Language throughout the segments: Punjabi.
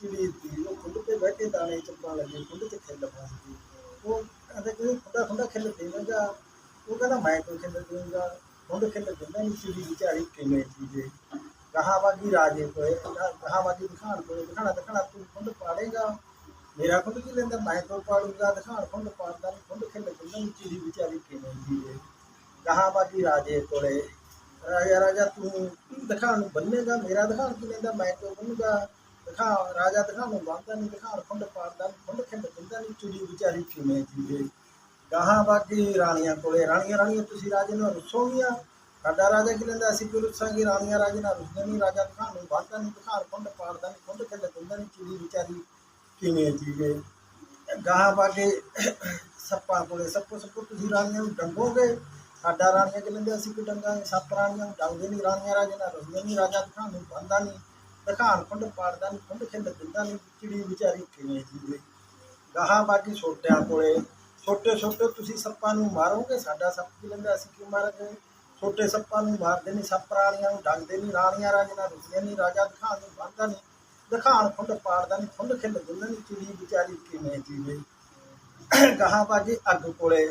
ਚਿੜੀ ਦੀ ਉਹ ਖੁੰਡ ਤੇ ਬੈਠੇ ਕੇ ਦਾਣੇ ਚੁੱਪਾਂ ਲੱਗੇ ਖੁੰਡ ਤੇ ਖਿੱਲ ਪਾਉਂਦੀ ਉਹ ਕਹਿੰਦਾ ਕਿ ਖੁੰਡਾ ਖੁੰਡਾ ਖਿੱਲ ਦੇਵੇਂਗਾ। ਉਹ ਕਹਿੰਦਾ, ਮੈਂ ਕੋਈ ਖਿੱਲ ਦੇਵਾਂਗਾ ਖੁੰਡ ਖਿੱਲ ਦਿੰਦਾ ਨਹੀਂ ਚਿੜੀ ਵਿਚਾਰੀ ਕਿਵੇਂ ਚੀਜੇ ਕਹਾ ਰਾਜੇ ਕੋਏ ਕਹਾ ਦਿਖਾਣ ਕੋਏ ਦਿਖਾਣਾ ਦਿਖਾਣਾ, ਤੂੰ ਖੁੰਡ ਪਾੜੇਗਾ। ਮੇਰਾ ਖੁੰਡ ਕੀ ਲੈਂਦਾ? ਮੈਂ ਤੋਂ ਪਾੜੂਗਾ? ਦਿਖਾਣ ਖੁੰਡ ਪਾੜਦਾ ਨਹੀਂ ਖੁੰਡ ਖਿੱਲ ਦਿੰਦਾ ਨਹੀਂ ਚਿੜੀ ਵਿਚਾਰੀ ਕਿਵੇਂ ਜੀਵੇ ਕਹਾ ਵਾਗੀ ਰਾਜੇ ਕੋਲੇ, ਰਾਜਾ ਰਾਜਾ, ਤੂੰ ਦਿਖਾਣ ਨੂੰ ਬੰਨੇਗਾ? ਮੇਰਾ ਦਿਖਾਣ ਕੀ ਲੈਂਦਾ? ਮੈਂ ਤੋਂ ਬੰਨੂਗਾ? ਦਿਖਾ, ਰਾਜਾ ਦਿਖਾਣ ਨੂੰ ਬੰਨਦਾ ਨਹੀਂ ਦਿਖਾਣ ਖੁੰਡ ਪਾੜਦਾ ਨਹੀਂ ਖੁੰਡ ਖਿੰਡ ਦਿੰਦਾ ਨਹੀਂ ਚਿੜੀ ਵਿਚਾਰੀ ਕਿਵੇਂ ਜੀਵੇ। ਗਾਹਾਂ ਬਾਕੀ ਰਾਣੀਆਂ ਕੋਲੇ, ਰਾਣੀਆਂ ਰਾਣੀਆਂ, ਤੁਸੀਂ ਰਾਜੇ ਨੂੰ ਰੁੱਸੋਗੀਆਂ? ਸਾਡਾ ਰਾਜਾ ਕੀ ਲੈਂਦਾ, ਅਸੀਂ ਕਿਉਂ ਰੁੱਸਾਂਗੇ? ਰਾਣੀਆਂ ਰਾਜੇ ਨਾਲ ਰੁੱਸਦੇ ਨਹੀਂ ਰਾਜਾ ਦਿਖਾਣ ਨੂੰ ਬੰਨਦਾ ਨਹੀਂ ਦਿਖਾਣ ਖੁੰਡ ਪਾੜਦਾ ਨਹੀਂ ਖੁੰਡ ਖਿੰਡ ਦਿੰਦਾ ਨਹੀਂ ਚਿੜੀ ਵਿਚਾਰੀ ਕਿਵੇਂ ਜੀਵੇ। ਗਾਹਾਂ ਬਾਗੇ ਸੱਪਾਂ ਕੋਲੇ, ਸੱਪੋ ਸੱਪੋ, ਤੁਸੀਂ ਰਾਣੀਆਂ ਨੂੰ ਡੰਗੋਗੇ? ਸਾਡਾ ਰਾਣੀਆਂ ਕਿ ਲੈਂਦੇ, ਅਸੀਂ ਕਿ ਡੰਗਾਂਗੇ? ਸੱਪ ਰਾਣੀਆਂ ਨੂੰ ਡੰਗਦੇ ਨਹੀਂ ਰਾਣੀਆਂ ਰਾਜੇ ਨਾਲ ਰੁੱਸਦੇ ਨਹੀਂ ਰਾਜਾ ਦਿਖਾਣ ਨੂੰ ਬੰਦਾ ਨਹੀਂ ਦਿਖਾਣ ਖੁੰਡ ਪਾੜਦਾ ਨਹੀਂ ਖੁੰਡ ਖਿੰਡ ਦਿੰਦਾ ਨਹੀਂ ਚਿੜੀ ਵਿਚਾਰੀ ਕਿਵੇਂ ਜੀਵੇ? ਗਾਹਾਂ ਬਾਕੀ ਛੋਟਿਆਂ ਕੋਲੇ, ਛੋਟੇ ਛੋਟੇ ਤੁਸੀਂ ਸੱਪਾਂ ਨੂੰ ਮਾਰੋਗੇ? ਸਾਡਾ ਸੱਪ ਕੀ ਲੈਂਦਾ, ਅਸੀਂ ਕਿਉਂ ਮਾਰਾਂਗੇ ਛੋਟੇ ਸੱਪਾਂ ਨੂੰ ਮਾਰਦੇ ਨਹੀਂ ਸੱਪ ਰਾਣੀਆਂ ਨੂੰ ਡੰਗਦੇ ਨਹੀਂ ਰਾਣੀਆਂ ਰਾਜੇ ਨਾਲ ਰੁੱਸਦੇ ਨਹੀਂ ਰਾਜਾ ਦਿਖਾਣ ਨੂੰ ਬੰਦਾ ਨਹੀਂ ਦਿਖਾਣ ਖੁੰਡ ਪਾੜਦਾ ਨਹੀਂ ਖੁੰਡ ਖਿੰਡ ਦਿੰਦਾ ਨਹੀਂ ਚਿੜੀ ਵਿਚਾਰੀ ਕਿਵੇਂ ਜੀਵੇ? ਗਾਹਾਂ ਬਾਜੀ ਅੱਗ ਕੋਲੇ,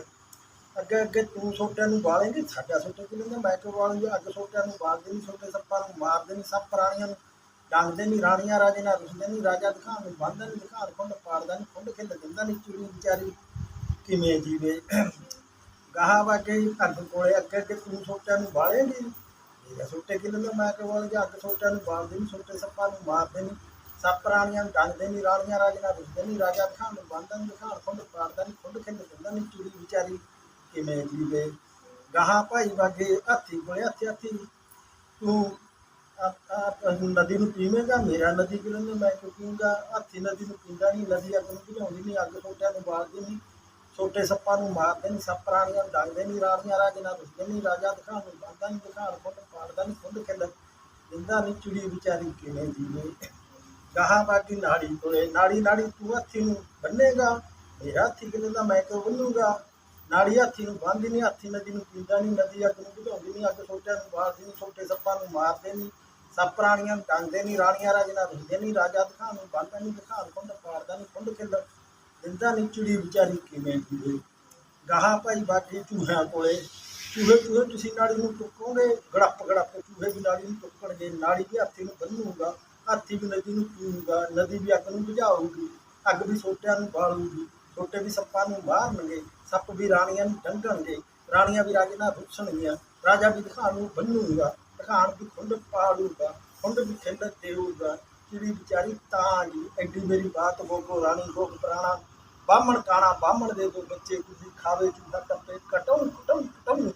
ਅੱਗੇ ਅੱਗੇ ਤੂੰ ਛੋਟਿਆਂ ਨੂੰ ਬਾਲੇਂਗੇ, ਸਾਡਾ ਛੋਟੇ ਕੀ ਲੈਂਦਾ? ਮੈਂ ਕਿਉਂ ਬਾਲੂੰਗਾ? ਅੱਗ ਛੋਟਿਆਂ ਨੂੰ ਬਾਲਦੇ ਨਹੀਂ ਛੋਟੇ ਸੱਪਾਂ ਨੂੰ ਮਾਰਦੇ ਨਹੀਂ ਸੱਪ ਪ੍ਰਾਣੀਆਂ ਨੂੰ ਡੰਗਦੇ ਨਹੀਂ ਰਾਣੀਆਂ ਰਾਜੇ ਨਾਲ ਰੁੱਸਦੇ ਨਹੀਂ ਰਾਜਾ ਦਿਖਾਣ ਨੂੰ ਬੰਦਾ ਨਹੀਂ ਦਿਖਾਣ ਖੁੰਡ ਪਾੜਦਾ ਨਹੀਂ ਖੁੰਡ ਖਿੰਡ ਦਿੰਦਾ ਨਹੀਂ ਚਿੜੀ ਵਿਚਾਰੀ। ਕਿਵੇਂ ਜੀਵੇ? ਗਾਹਾਂ ਬਾਗੇ ਅੱਗ ਕੋਲੇ ਅੱਗੇ ਅੱਗੇ ਤੂੰ ਛੋਟਿਆਂ ਨੂੰ ਬਾਲੇਂਗੀ ਮੇਰਾ ਛੋਟੇ ਕਿ ਲੈਂਦਾ ਮੈਂ ਕਿਉਂ ਬਾਲੂੰਗਾ ਅੱਗ ਛੋਟਿਆਂ ਨੂੰ ਬਾਲਦੇ ਨਹੀਂ ਸੋਟੇ ਸੱਪਾਂ ਨੂੰ ਮਾਰਦੇ ਨਹੀਂ ਸੱਪ ਰਾਣੀਆਂ ਨੂੰ ਡੰਗਦੇ ਨਹੀਂ ਰਾਣੀਆਂ ਰਾਜੇ ਨਾਲ ਰੁੱਸਦੇ ਨਹੀਂ ਰਾਜਾ ਦਿਖਾਣ ਨੂੰ ਬੰਦਾ ਦਿਖਾਣ ਖੁੰਡ ਪਾੜਦਾ ਨਹੀਂ ਖੁੰਡ ਖਿੰਡ ਦਿੰਦਾ ਨਹੀਂ ਚਿੜੀ ਵਿਚਾਰੀ। ਕਿਵੇਂ ਜੀਵੇ? ਗਾਹਾਂ ਭਾਈ ਵਾਗੇ ਹੱਥੀ ਕੋਲੇ ਹੱਥੀ ਹੱਥੀ। ਤੂੰ ਆ- ਨਦੀ ਨੂੰ ਪੀਵੇਂਗਾ, ਮੇਰਾ ਨਦੀ ਕਿਉਂ ਮੈਂ ਕਿਉਂ ਪੀਊਂਗਾ? ਹਾਥੀ ਨਦੀ ਨੂੰ ਪੀਂਦਾ ਨਹੀਂ, ਨਦੀ ਅੱਗ ਨੂੰ ਭਜਾਉਂਦੀ ਨਹੀਂ, ਅੱਗ ਛੋਟਿਆਂ ਨੂੰ ਬਾਲਦੀ ਨਹੀਂ, ਛੋਟੇ ਸੱਪਾਂ ਨੂੰ ਮਾਰਦੇ ਨਹੀਂ, ਸੱਪ ਰਾਣੀਆਂ ਨੂੰ ਡੰਗਦੇ ਨਹੀਂ, ਰਾਣੀਆਂ ਰਾਜੇ ਨਾਲ ਰੁੱਸਦੇ ਨਹੀਂ, ਰਾਜਾ ਦਿਖਾਣ ਨੂੰ ਬੰਦਾ ਨਹੀਂ ਦਿਖਾਣ ਖੁੰਡ ਪਾੜਦਾ ਨਹੀਂ ਖੁੰਡ ਖਿੰਡ ਦਿੰਦਾ ਨਹੀਂ, ਚਿੜੀ ਵਿਚਾਰੀ ਕਿਵੇਂ ਜੀਵੇ? ਗਾਹਾਂ ਬਾਗੀ ਨਾੜੀ ਕੋਲੇ ਨਾੜੀ ਨਾੜੀ ਤੂੰ ਹੱਥੀ ਨੂੰ ਬੰਨੇਗਾ ਮੇਰਾ ਹੱਥੀ ਕਿਵੇਂ ਦਾ, ਮੈਂ ਕਿਉਂ ਬੰਨੂਗਾ ਨਾੜੀ ਹਾਥੀ ਨੂੰ ਬੰਨ੍ਹਦੀ ਨਹੀਂ, ਹਾਥੀ ਨਦੀ ਨੂੰ ਪੀਂਦਾ ਨਹੀਂ, ਨਦੀ ਅੱਗ ਨੂੰ ਭਜਾਉਂਦੀ ਨਹੀਂ, ਅੱਗ ਛੋਟਿਆਂ ਨੂੰ ਬਾਲਦੀ ਨਹੀਂ, ਛੋਟੇ ਸੱਪਾਂ ਨੂੰ ਮਾਰਦੇ ਨਹੀਂ ਸੱਪ ਰਾਣੀਆਂ ਨੂੰ ਡੰਗਦੇ ਨਹੀਂ, ਰਾਣੀਆਂ ਰਾਜੇ ਨਾਲ ਰੁੱਸਦੇ ਨਹੀਂ, ਰਾਜਾ ਦਿਖਾਣ ਨੂੰ ਬੰਦਾ ਨਹੀਂ ਦਿਖਾਣ ਖੁੰਡ ਪਾੜਦਾ ਨਹੀਂ ਖੁੰਡ ਖਿੰਡ ਦਿੰਦਾ ਨਹੀਂ ਚਿੜੀ ਵਿਚਾਰੀ ਕਿਵੇਂ ਜੀਵੇ ਗਾਹਾਂ ਭਾਈ ਬਾਕੀ ਚੂਹਿਆਂ ਕੋਲੇ, ਚੂਹੇ ਚੂਹੇ ਤੁਸੀਂ ਨਾੜੀ ਨੂੰ ਟੁੱਕੋਗੇ, ਗੜੱਪ ਗੜੱਪ, ਚੂਹੇ ਵੀ ਨਾੜੀ ਨੂੰ ਟੁੱਕਣਗੇ, ਨਾੜੀ ਵੀ ਹੱਥੀ ਨੂੰ ਬੰਨੂਗਾ ਹਾਥੀ ਵੀ ਨਦੀ ਨੂੰ ਪੀਊਗਾ, ਨਦੀ ਵੀ ਅੱਗ ਨੂੰ ਬੁਝਾਊਗੀ, ਅੱਗ ਵੀ ਛੋਟਿਆਂ ਨੂੰ ਬਾਲੂਗੀ ਛੋਟੇ ਵੀ ਸੱਪਾਂ ਨੂੰ ਮਾਰਨਗੇ, ਸੱਪ ਵੀ ਰਾਣੀਆਂ ਨੂੰ ਡੰਗਣਗੇ, ਰਾਣੀਆਂ ਵੀ ਰਾਜੇ ਨਾਲ ਰੁੱਸਣਗੀਆਂ, ਰਾਜਾ ਵੀ ਦਿਖਾਣ ਨੂੰ ਬੰਨੂਗਾ ਖਾਣ ਦੀ ਖੁੰਡ ਪਾੜੂਗਾ ਖੁੰਡ ਵੀ ਖਿੰਡ ਦੇਊਗਾ ਜਿਹੜੀ ਵਿਚਾਰੀ ਤਾਂ ਜੀ ਐਡੀ ਮੇਰੀ ਬਾਤ ਬੋਗੋ ਰਾਣੀ ਲੋਕ ਪ੍ਰਾਣਾ, ਬਾਹਮਣ ਕਾਣਾ, ਬਾਹਮਣ ਦੇ ਦੋ ਬੱਚੇ ਕੁਝ ਖਾਵੇ ਚੁੰਦਾ ਕੱਪੇ ਕਟਉ ਕਟਉ ਕਟਉ